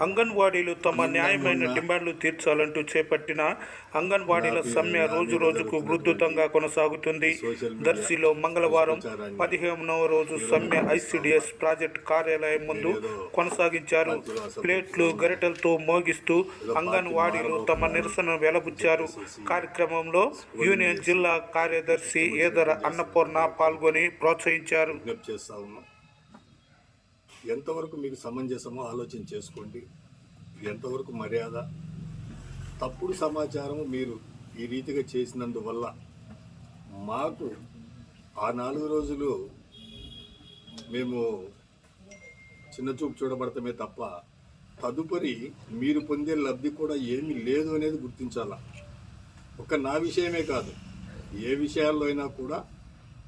అంగన్వాడీలు తమ న్యాయమైన డిమాండ్లు తీర్చాలంటూ చేపట్టిన అంగన్వాడీల సమ్మె రోజు రోజుకు ఉధృతంగా కొనసాగుతుంది. దర్శిలో మంగళవారం పదిహేనవ రోజు సమ్మె ఐసిడిఎస్ ప్రాజెక్ట్ కార్యాలయం ముందు కొనసాగించారు. ప్లేట్లు గరిటెలతో మోగిస్తూ అంగన్వాడీలు తమ నిరసన వెలబుచ్చారు. కార్యక్రమంలో యూనియన్ జిల్లా కార్యదర్శి ఏదర అన్నపూర్ణ పాల్గొని ప్రోత్సహించారు. ఎంతవరకు మీకు సమంజసమో ఆలోచన చేసుకోండి. ఎంతవరకు మర్యాద? తప్పుడు సమాచారం మీరు ఈ రీతిగా చేసినందువల్ల మాకు ఆ నాలుగు రోజులు మేము చిన్న చూపు చూడబడతామే తప్ప తదుపరి మీరు పొందే లబ్ధి కూడా ఏమీ లేదు అనేది గుర్తించాలా. ఒక నా విషయమే కాదు. ఏ విషయాల్లో అయినా కూడా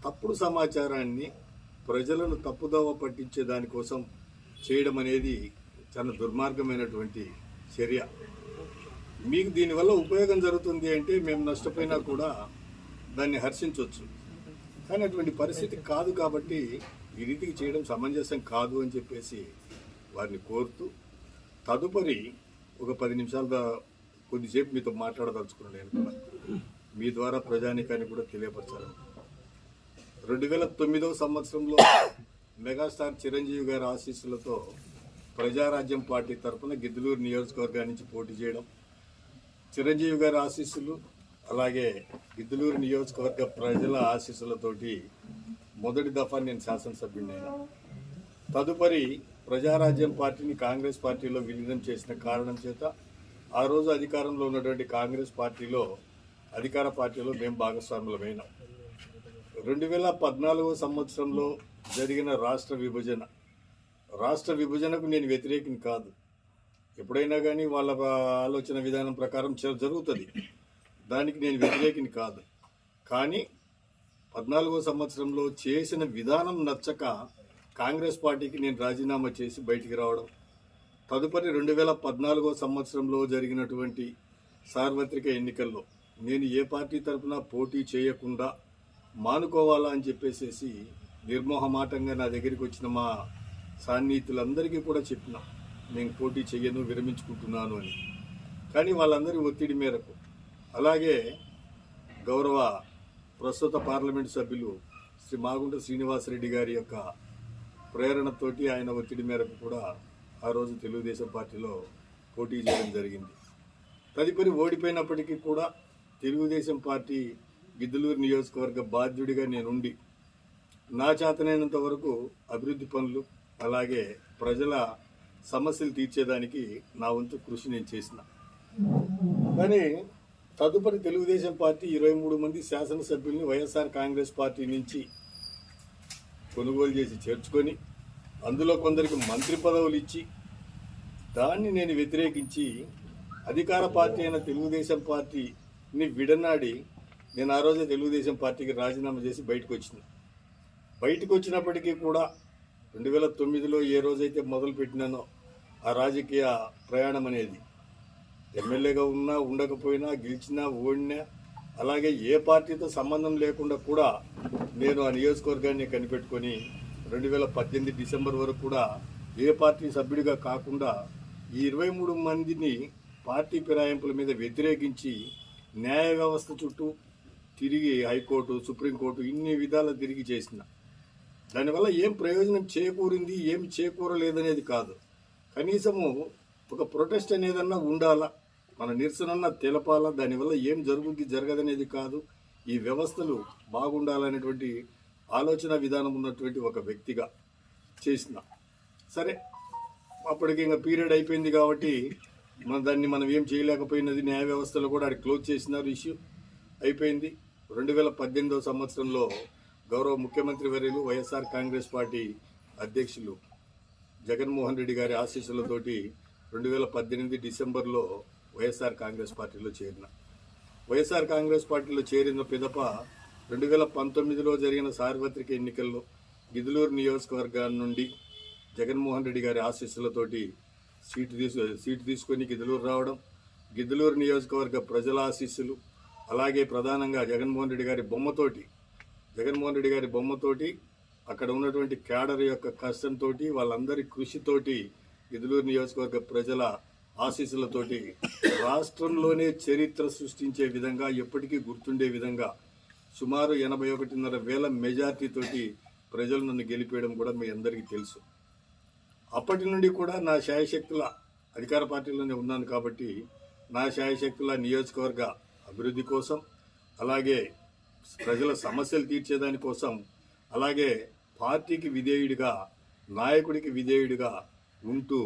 తప్పుడు సమాచారాన్ని ప్రజలను తప్పుదోవ పట్టించే దానికోసం చేయడం అనేది చాలా దుర్మార్గమైనటువంటి చర్య. మీకు దీనివల్ల ఉపయోగం జరుగుతుంది అంటే మేము నష్టపోయినా కూడా దాన్ని హర్షించవచ్చు కానీ అటువంటి పరిస్థితి కాదు కాబట్టి ఈ రీతికి చేయడం సమంజసం కాదు అని చెప్పేసి వారిని కోరుతూ తదుపరి ఒక పది నిమిషాల కొద్దిసేపు మీతో మాట్లాడదలుచుకున్నాను నేను కూడా. మీ ద్వారా ప్రజానికాన్ని కూడా తెలియపరచాలి. రెండు వేల తొమ్మిదవ సంవత్సరంలో మెగాస్టార్ చిరంజీవి గారి ఆశీస్సులతో ప్రజారాజ్యం పార్టీ తరఫున గిద్దలూరు నియోజకవర్గా నుంచి పోటీ చేయడం చిరంజీవి గారి ఆశీస్సులు అలాగే గిద్దలూరు నియోజకవర్గ ప్రజల ఆశీస్సులతోటి మొదటి దఫా నేను శాసనసభ్యుడినైనా. తదుపరి ప్రజారాజ్యం పార్టీని కాంగ్రెస్ పార్టీలో విలీనం చేసిన కారణం చేత ఆ రోజు అధికారంలో ఉన్నటువంటి కాంగ్రెస్ పార్టీలో అధికార పార్టీలో మేము భాగస్వాములమైనాం. రెండు వేల పద్నాలుగో సంవత్సరంలో జరిగిన రాష్ట్ర విభజన. రాష్ట్ర విభజనకు నేను వ్యతిరేకిని కాదు. ఎప్పుడైనా కానీ వాళ్ళ ఆలోచన విధానం ప్రకారం జరుగుతుంది. దానికి నేను వ్యతిరేకిని కాదు. కానీ పద్నాలుగో సంవత్సరంలో చేసిన విధానం నచ్చక కాంగ్రెస్ పార్టీకి నేను రాజీనామా చేసి బయటికి రావడం తదుపరి రెండు వేల పద్నాలుగో సంవత్సరంలో జరిగినటువంటి సార్వత్రిక ఎన్నికల్లో నేను ఏ పార్టీ తరపున పోటీ చేయకుండా మానుకోవాలా అని చెప్పేసేసి నిర్మోహమాటంగా నా దగ్గరికి వచ్చిన మా సాన్నిహితులందరికీ కూడా చెప్పిన. నేను పోటీ చెయ్యను విరమించుకుంటున్నాను అని. కానీ వాళ్ళందరి ఒత్తిడి మేరకు. అలాగే గౌరవ ప్రస్తుత పార్లమెంటు సభ్యులు శ్రీ మాగుంట శ్రీనివాసరెడ్డి గారి యొక్క ప్రేరణతోటి ఆయన ఒత్తిడి మేరకు కూడా ఆ రోజు తెలుగుదేశం పార్టీలో పోటీ చేయడం జరిగింది. తదుపరి ఓడిపోయినప్పటికీ కూడా తెలుగుదేశం పార్టీ గిద్దలూరు నియోజకవర్గ బాధ్యుడిగా నేనుండి నా చేతనైనంత వరకు అభివృద్ధి పనులు అలాగే ప్రజల సమస్యలు తీర్చేదానికి నా వంతు కృషి నేను చేసిన. కానీ తదుపరి తెలుగుదేశం పార్టీ ఇరవై మూడు మంది శాసనసభ్యుల్ని వైఎస్ఆర్ కాంగ్రెస్ పార్టీ నుంచి కొనుగోలు చేసి చేర్చుకొని అందులో కొందరికి మంత్రి పదవులు ఇచ్చి దాన్ని నేను వ్యతిరేకించి అధికార పార్టీ అయిన తెలుగుదేశం పార్టీని విడనాడి నేను ఆ రోజే తెలుగుదేశం పార్టీకి రాజీనామా చేసి బయటకు వచ్చిన. బయటకు వచ్చినప్పటికీ కూడా రెండు వేల తొమ్మిదిలో ఏ రోజైతే మొదలుపెట్టినానో ఆ రాజకీయ ప్రయాణం అనేది ఎమ్మెల్యేగా ఉన్నా ఉండకపోయినా గెలిచినా ఓడినా అలాగే ఏ పార్టీతో సంబంధం లేకుండా కూడా నేను ఆ నియోజకవర్గాన్ని కనిపెట్టుకొని రెండు వేల పద్దెనిమిది డిసెంబర్ వరకు కూడా ఏ పార్టీ సభ్యుడిగా కాకుండా ఈ ఇరవై మూడు మందిని పార్టీ ఫిరాయింపుల మీద వ్యతిరేకించి న్యాయ వ్యవస్థ చుట్టూ తిరిగి హైకోర్టు సుప్రీంకోర్టు ఇన్ని విధాలు తిరిగి చేసిన. దానివల్ల ఏం ప్రయోజనం చేకూరింది ఏం చేకూరలేదనేది కాదు. కనీసము ఒక ప్రొటెస్ట్ అనేదన్నా ఉండాలా? మన నిరసనన్నా తెలపాలా? దానివల్ల ఏం జరుగుద్ది జరగదనేది కాదు. ఈ వ్యవస్థలు బాగుండాలనేటువంటి ఆలోచన విధానం ఉన్నటువంటి ఒక వ్యక్తిగా చేసిన. సరే అప్పటికి ఇంకా పీరియడ్ అయిపోయింది కాబట్టి మన దాన్ని మనం ఏం చేయలేకపోయినది న్యాయ వ్యవస్థలో కూడా అది క్లోజ్ చేసినారు ఇష్యూ అయిపోయింది. రెండు వేల పద్దెనిమిదవ సంవత్సరంలో గౌరవ ముఖ్యమంత్రి వర్యులు వైఎస్ఆర్ కాంగ్రెస్ పార్టీ అధ్యక్షులు జగన్మోహన్ రెడ్డి గారి ఆశీస్సులతోటి రెండు వేల పద్దెనిమిది డిసెంబర్లో వైఎస్ఆర్ కాంగ్రెస్ పార్టీలో చేరిన. వైఎస్ఆర్ కాంగ్రెస్ పార్టీలో చేరిన పిదప రెండు వేల పంతొమ్మిదిలో జరిగిన సార్వత్రిక ఎన్నికల్లో గిదులూరు నియోజకవర్గం నుండి జగన్మోహన్ రెడ్డి గారి ఆశీస్సులతోటి సీటు తీసు సీటు తీసుకొని గిద్దలూరు రావడం గిద్దలూరు నియోజకవర్గ ప్రజల ఆశీస్సులు అలాగే ప్రధానంగా జగన్మోహన్ రెడ్డి గారి బొమ్మతోటి జగన్మోహన్ రెడ్డి గారి బొమ్మతోటి అక్కడ ఉన్నటువంటి క్యాడర్ యొక్క కష్టంతో వాళ్ళందరి కృషితోటి ఎదులూరు నియోజకవర్గ ప్రజల ఆశీస్సులతోటి రాష్ట్రంలోనే చరిత్ర సృష్టించే విధంగా ఎప్పటికీ గుర్తుండే విధంగా సుమారు ఎనభై ఒకటిన్నర వేల మెజార్టీతోటి ప్రజలు నన్ను గెలిపేయడం కూడా మీ అందరికీ తెలుసు. అప్పటి నుండి కూడా నా శాయశక్తుల అధికార పార్టీలోనే ఉన్నాను కాబట్టి నా శాయశక్తుల నియోజకవర్గ అభివృద్ధి కోసం అలాగే ప్రజల సమస్యలు తీర్చేదాని కోసం అలాగే పార్టీకి విధేయుడిగా నాయకుడికి విధేయుడిగా ఉంటూ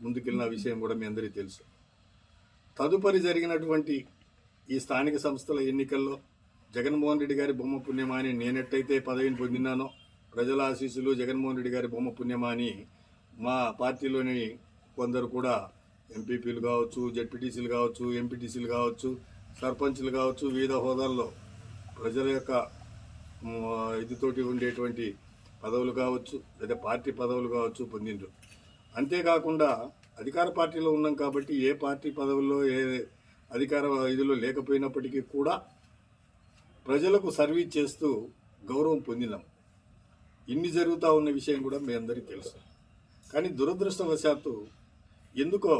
ముందుకెళ్ళిన విషయం కూడా మీ అందరికీ తెలుసు. తదుపరి జరిగినటువంటి ఈ స్థానిక సంస్థల ఎన్నికల్లో జగన్మోహన్ రెడ్డి గారి బొమ్మ పుణ్యమా అని నేనెట్టయితే పదవిని పొందినానో ప్రజల ఆశీస్సులు జగన్మోహన్ రెడ్డి గారి బొమ్మ పుణ్యమా అని మా పార్టీలోని కొందరు కూడా ఎంపీపీలు కావచ్చు జడ్పీటీసీలు కావచ్చు ఎంపీటీసీలు కావచ్చు సర్పంచ్లు కావచ్చు వివిధ హోదాల్లో ప్రజల యొక్క ఇదితోటి ఉండేటువంటి పదవులు కావచ్చు లేదా పార్టీ పదవులు కావచ్చు పొందిండ్రు. అంతేకాకుండా అధికార పార్టీలో ఉన్నాం కాబట్టి ఏ పార్టీ పదవుల్లో ఏ అధికార ఇదిలో లేకపోయినప్పటికీ కూడా ప్రజలకు సర్వీస్ చేస్తూ గౌరవం పొందినాం. ఇన్ని జరుగుతూ ఉన్న విషయం కూడా మీ అందరికీ తెలుసు. కానీ దురదృష్టవశాత్తు ఎందుకో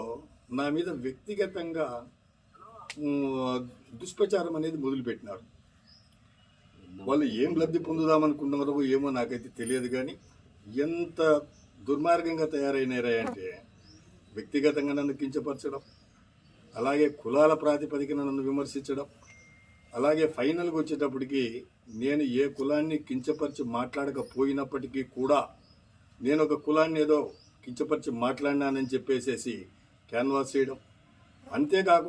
నా మీద వ్యక్తిగతంగా దుష్ప్రచారం అనేది మొదలుపెట్టినారు. వాళ్ళు ఏం లబ్ధి పొందుదామనుకుంటున్నారో ఏమో నాకైతే తెలియదు కానీ ఎంత దుర్మార్గంగా తయారైనారా అంటే వ్యక్తిగతంగా నన్ను కించపరచడం అలాగే కులాల ప్రాతిపదికన నన్ను విమర్శించడం అలాగే ఫైనల్కి వచ్చేటప్పటికి నేను ఏ కులాన్ని కించపరిచి మాట్లాడకపోయినప్పటికీ కూడా నేను ఒక కులాన్ని ఏదో కించపరిచి మాట్లాడినానని చెప్పేసేసి క్యాన్వాస్ చేయడం. అంతేకాకుండా